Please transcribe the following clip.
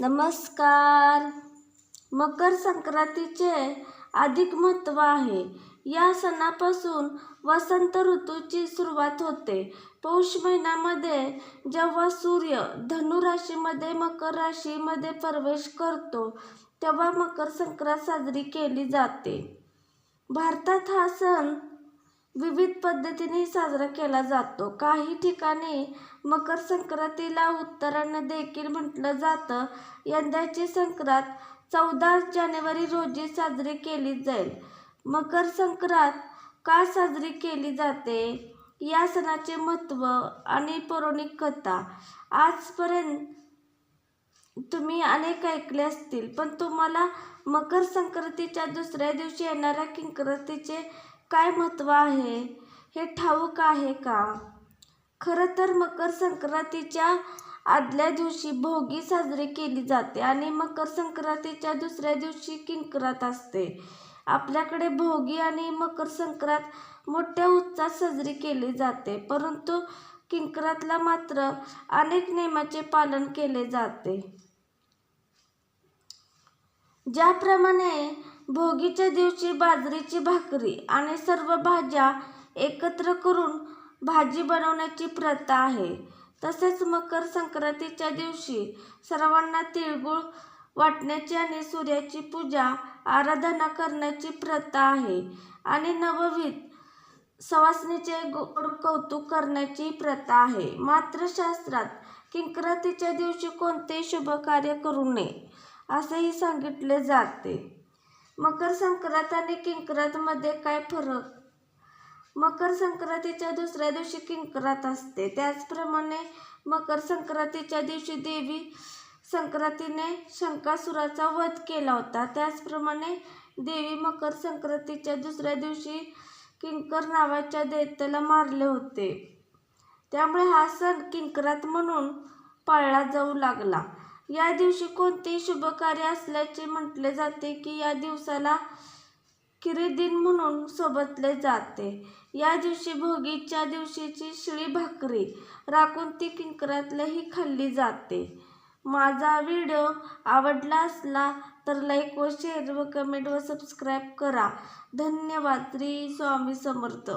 नमस्कार. मकर संक्रांतीचे अधिक महत्त्व आहे. या सणापासून वसंत ऋतूची सुरुवात होते. पौष महिन्यामध्ये जेव्हा सूर्य धनु राशीमध्ये मकर राशीमध्ये प्रवेश करतो तेव्हा मकर संक्रांत साजरी केली जाते. भारतात हा सण विविध पद्धतीने साजरा केला जातो. काही ठिकाणी मकर संक्रांतीला उत्तरायण देखील म्हटलं जातं. यंदाची संक्रांत चौदा जानेवारी रोजी साजरी केली जाईल. मकर संक्रांत का साजरी केली जाते? या सणाचे महत्त्व आणि पौराणिक कथा आजपर्यंत तुम्ही अनेक ऐकले असतील पण तुम्हाला मकर संक्रांतीच्या दुसऱ्या दिवशी येणाऱ्या किंक्रांतीचे काय महत्त्व आहे? हे ठाऊक आहे का? खरं तर मकर संक्रांतीच्या आदल्या दिवशी भोगी साजरी केली जाते आणि मकर संक्रांतीच्या दुसऱ्या दिवशी किंकरात असते. आपल्याकडे भोगी आणि मकर संक्रांत मोठ्या उत्साहात साजरी केली जाते परंतु किंकरातला मात्र अनेक नियमाचे पालन केले जाते. ज्याप्रमाणे भोगीच्या दिवशी बाजरीची भाकरी आणि सर्व भाज्या एकत्र करून भाजी बनवण्याची प्रथा आहे. तसेच मकर संक्रांतीच्या दिवशी सर्वांना तिळगुळ वाटण्याची आणि सूर्याची पूजा आराधना करण्याची प्रथा आहे आणि नवविध सवासणीचे गोड कौतुक करण्याची प्रथा आहे. मात्र शास्त्रात किंक्रांतीच्या दिवशी कोणतेही शुभ कार्य करू नये असेही सांगितले जाते. मकर संक्रांत आणि किंक्रांतमध्ये काय फरक? मकर संक्रांतीच्या दुसऱ्या दिवशी किंक्रांत असते. त्याचप्रमाणे मकर संक्रांतीच्या दिवशी देवी संक्रांतीने शंकासुराचा वध केला होता. त्याचप्रमाणे देवी मकर संक्रांतीच्या दुसऱ्या दिवशी किंकर नावाच्या दैत्याला मारले होते. त्यामुळे हा सण किंकरात म्हणून पाळला जाऊ लागला. या दिवशी कोणतेही शुभ कार्य असल्याचे म्हटले जाते की या दिवसाला किरीदिन म्हणून सोबतले जाते. या दिवशी भोगीच्या दिवशीची शिळी भाकरी राखून ती किंकरातलंही खाल्ली जाते. माझा व्हिडिओ आवडला असला तर लाईक व शेअर व कमेंट व सबस्क्राईब करा. धन्यवाद. श्री स्वामी समर्थ.